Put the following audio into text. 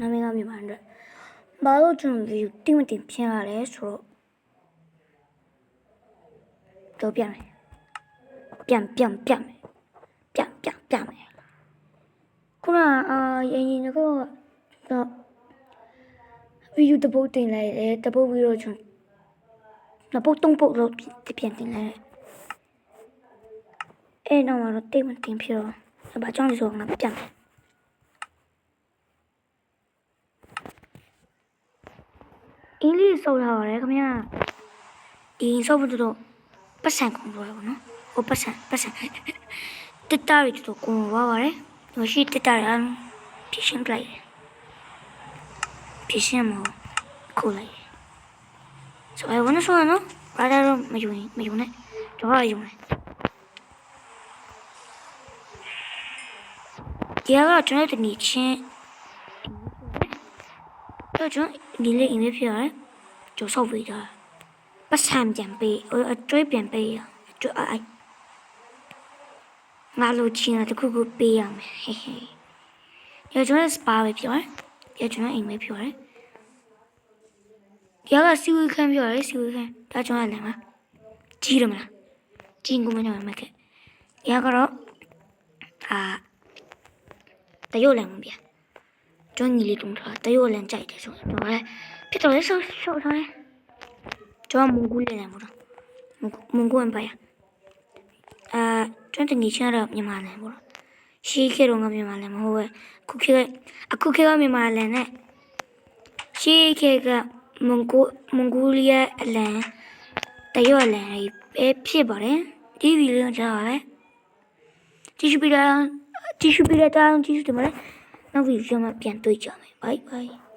နာမည်ကမြန်မာအတွက်ဘာလို့ကျွန်တော်ဒီတိမတင်ဖြစ်ရလဲဆိုတော့တော့ပြန်မယ်ပြန်ပြန်ပြန်မယ်ပြန်ပြန်ပြန်မယ်ခုနအာရင်ရင်ကတော့တော့ဗီဒီယိုတစ်ပုတ်တင်လိုက်တယ်တစ်ပုတ်ပြီးတော့ကျွန်တော်ပုတ်သုံးပုတ်လို့ပြန်တင်လိုက်တယ်အဲ့တော့မှတော့တိတ်မတင်ဖြစ်တော့ဘာကြောင့်လဲဆိုတော့ငါပြန်မယ် အင်းလေးစုပ်ထားပါတယ်ခင်ဗျာအင်းစုပ်ဖို့တော့ပတ်စံကုန်တော့ဘောနော်ဟိုပတ်စံပတ်စံတက်တာရီတော့ကုန်သွားပါတယ်ဟိုရှိတက်တာရီအောင်ဖြည့်ရှင်းပလိုက်တယ်ဖြည့်ရှင်းမဟုတ်ခိုးလိုက်တယ်ဆိုတော့ဝန်ဆိုနော်ဘာသာတော့မယူရင်မယူနဲ့တော့ယူမယ်ဒီကကျွန်တော်တနေချင်း တော့ကျွန်တော်ဒီလေးအိမ်လေးဖြစ်ရတယ်ကျိုးဆောက်ပေးတာပတ်စံပြန်ပေးဟိုအကျွေးပြန်ပေးရအကျွေးအိုင်ငါလိုချင်တာတခုခုပေးရမယ်ဟေးဟေးရကျွန်တော်စပါပဲပြောတယ်ရကျွန်တော်အိမ်ပဲပြောတယ်ရကစီဝီခန်းပြောတယ်စီဝီခန်းဒါကျွန်တော်လည်းမကြီးတယ်မလားကြီးကိုမညောင်းမခဲ့ရကတော့အာတရုတ်လည်းမပြ ကျွမ်းညီလေးတုံးထားတရုတ်လည်းကြိုက်တယ်ဆိုတော့လည်းဖြစ်တော့လေဆော့ဆော့ထားတယ်ကျွမ်းမုန်ကူးလေးလည်းမဟုတ်မုန်ကူးမပါရအာကျွမ်းတငီချင်းတော့မြန်မာလည်းမဟုတ်ရှိခေတော့ငါမြန်မာလည်းမဟုတ်ပဲအခုခေအခုခေကမြန်မာလည်းနဲ့ရှိခေကမုန်ကူမုန်ကူးလျက်အလံတရုတ်လည်းပဲဖြစ်ပါတယ်ဒီဗီဒီယိုကြောင့်လည်းတီရှူပီတာတီရှူပီတာတောင်းတီရှူတယ်မလား နောက်ဗီဒီယိုမှာပြ